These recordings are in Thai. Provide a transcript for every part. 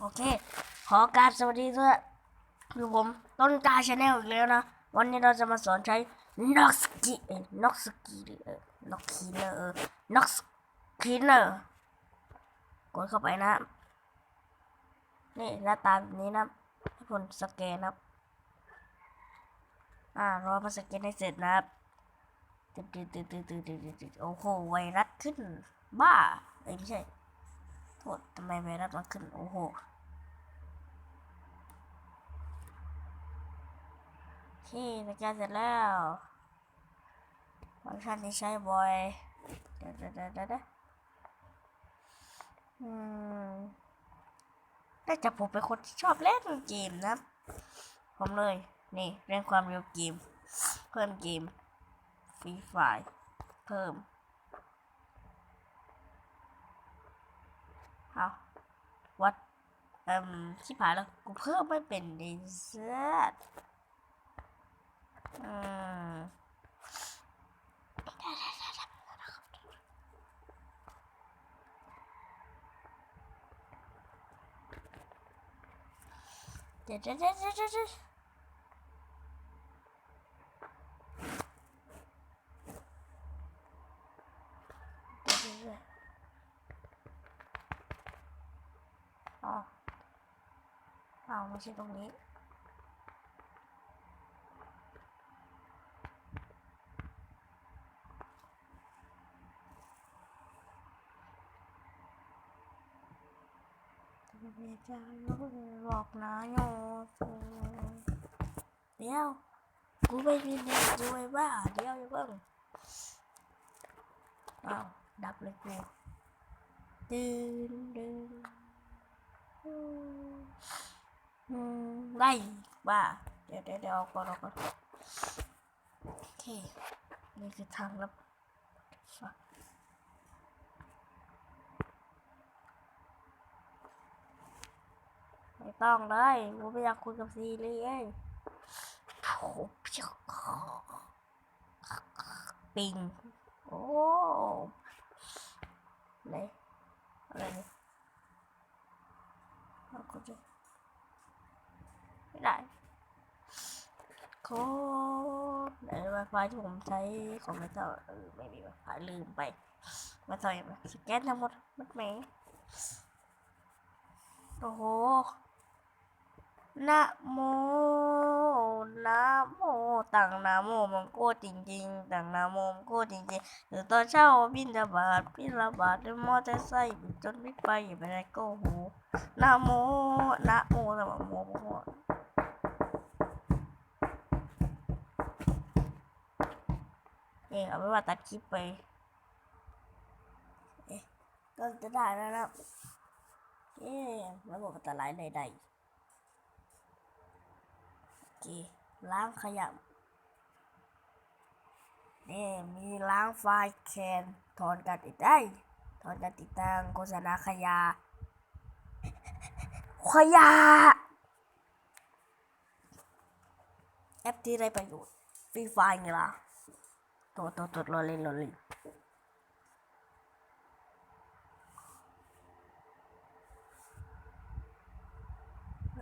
โอเค ขอการสวัสดีด้วยอยู่ผมต้นกาชาแนลอีกแล้วนะ วันนี้เราจะมาสอนใช้น็อกสกีน็อกสกีเออน็อกคีเนอร์น็อกคีเนอร์กดเข้าไปนะ นี่หน้าตาแบบนี้นะให้ผลสแกนครอ่ารอมาสแกนให้เสร็จนะครับโอ้โหไวรัสขึ้น บ้าไม่ใช่ โทษทำไมไวรัสมันขึ้น โอ้โหโอเคสแกนเสร็จแล้วฟังก์ชันที่ใช้บ่อยเดี๋ยวเดี๋ยวเดี๋ยวเดี๋ยวเดี๋ยวอืมน่าจะผมเป็นคนที่ชอบเล่นเกมนะ ผมเลย นี่เรื่องความเร็วเกม เพิ่มเกมฟรีไฟเพิ่ม เอาวัดเอ่มที่ผ่านแล้วกูเพิ่มไม่เป็นดิเซตอืมเดี๋ยวเดี๋ยวเดี๋ยวเดี๋ยวเดี๋ยวเดี๋ยวเดี๋ยวเดี๋ยวอ๋ออ้าวไม่ใช่ตรงนี้เบียจะบอกนะโยเดี๋ยวกูไม่มีเด็กด้วยบ้าเดี๋ยวอย่าเพิ่งอ้าวดับเลยกูดึนดึนอืมอืม ไล่บ้าเดี๋ยวเดี๋ยวเดี๋ยวเอาก่อนเอาก่อนโอเคนี่คือทางลับฟักไม่ต้องเลยกูไม่อยากคุยกับซีรีส์เอ้ยโอ้โหปิงโอ้ไหนอะไรเนี่ยเอากูจะไม่ได้โค้ดไหนไวไฟที่ผมใช้ของไม่เท่าเออไม่มีไวไฟลืมไปม่เท่าไหร่สแกนทั้งหมดมัดไหมโอ้โหนะโมนะโมต่างนะโมมันโก้จริง ๆ ต่างนะโมมันโก้จริงๆหรือตอนเช้าบินระบาดบินระบาดด้วยมอเตอร์ไซค์จนไม่ไปอย่าไปได้โก้โหนะโมนะโมนะโมโม โมเอ๊ะเอาไว้ว่าตัดคลิปไปเอ๊ะก็จะได้แล้วนะเอ๊ะระบบอันตรายใดๆโอเคล้างขยะนี่มีล้างไฟล์แคนถอนการติดได้ถอนการติดตั้งโฆษณาขยะขยะแอปที่ได้ประโยชน์ฟรีไฟล์ไงล่ะ ตัวตัวตัวรอเล่นรอเล่น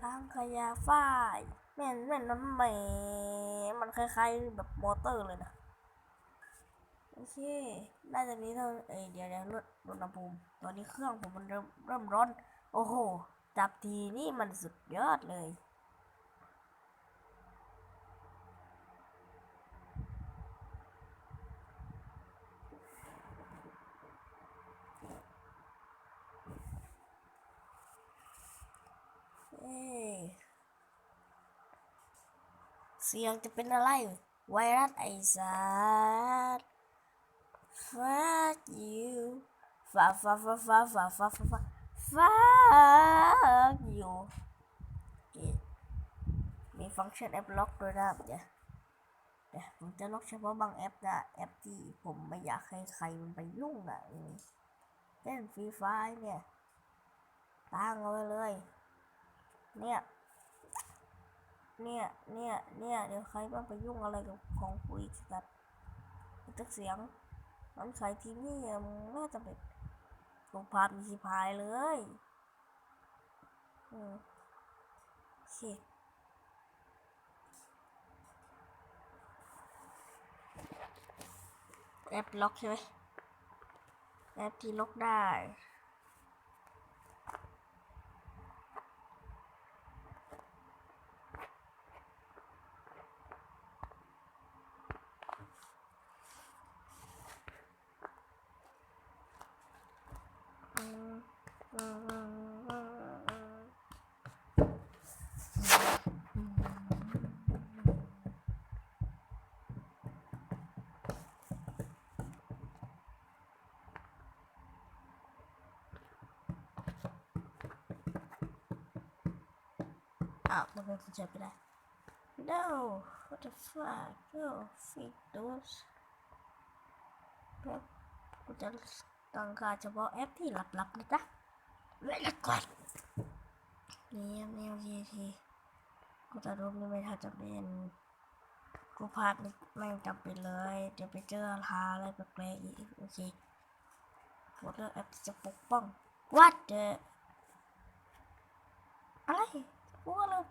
ล้างขยะไฟล์แม่นแม่นน้ำแหม่มันคล้ายๆแบบมอเตอร์เลยนะโอเค น่าจะมีเท่าเอ้ยเดี๋ยวเดี๋ยวลดอุณหภูมิ ตอนนี้เครื่องผมมันเริ่มเริ่มร้อน โอ้โห จับทีนี่มันสุดยอดเลย เสียงจะเป็นอะไร ไวรัสไอสัตว์ fuck you ฟ้าฟ้าฟ้าฟ้าฟ้าฟ้าฟ้าฟ้า fuck you มีฟังก์ชันแอปล็อกด้วยนะเดี๋ยวเดี๋ยผมจะล็อกเฉพาะบางแอปนะแอปที่ผมไม่อยากให้ใครมันไปยุ่งอะเออเล่นฟรีไฟเนี่ยตั้งเอาไว้เลย เนี่ย เนี่ย เนี่ย เนี่ย เดี๋ยวใครบ้างไปยุ่งอะไรกับของกูอีกสัตว์ตึกเสียง มันใส่ทีนี่มึงน่าจะเป็นกูพาดมีสิพายเลย อืมโอเคแอปล็อกใช่ไหมแอปที่ล็อกได้ อ้าวมันเป็นกุญแจไปได้ No what the fuck no fix those แบบกูจะตั้งค่าเฉพาะแอปที่ลับๆนะจ๊ะเวลาก่อนนี่นี่โอเคโอเคกูจะรูปนี่ไม่ถ้าจะเป็นกูพลาดไม่จำเป็นเลย เดี๋ยวไปเจอหาอะไรแปลกๆอีกโอเคกดเลือกแอปจะปกป้อง what the อะไร กูก็เลิก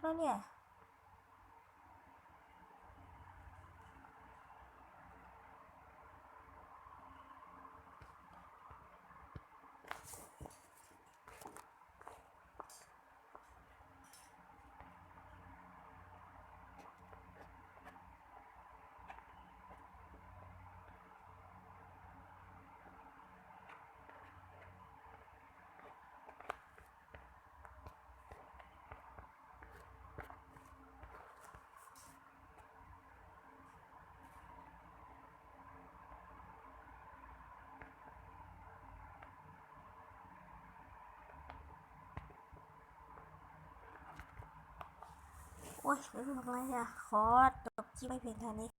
โอ้ยไม่รู้อะไรอะขอจบที่ไม่เพียงเท่านี้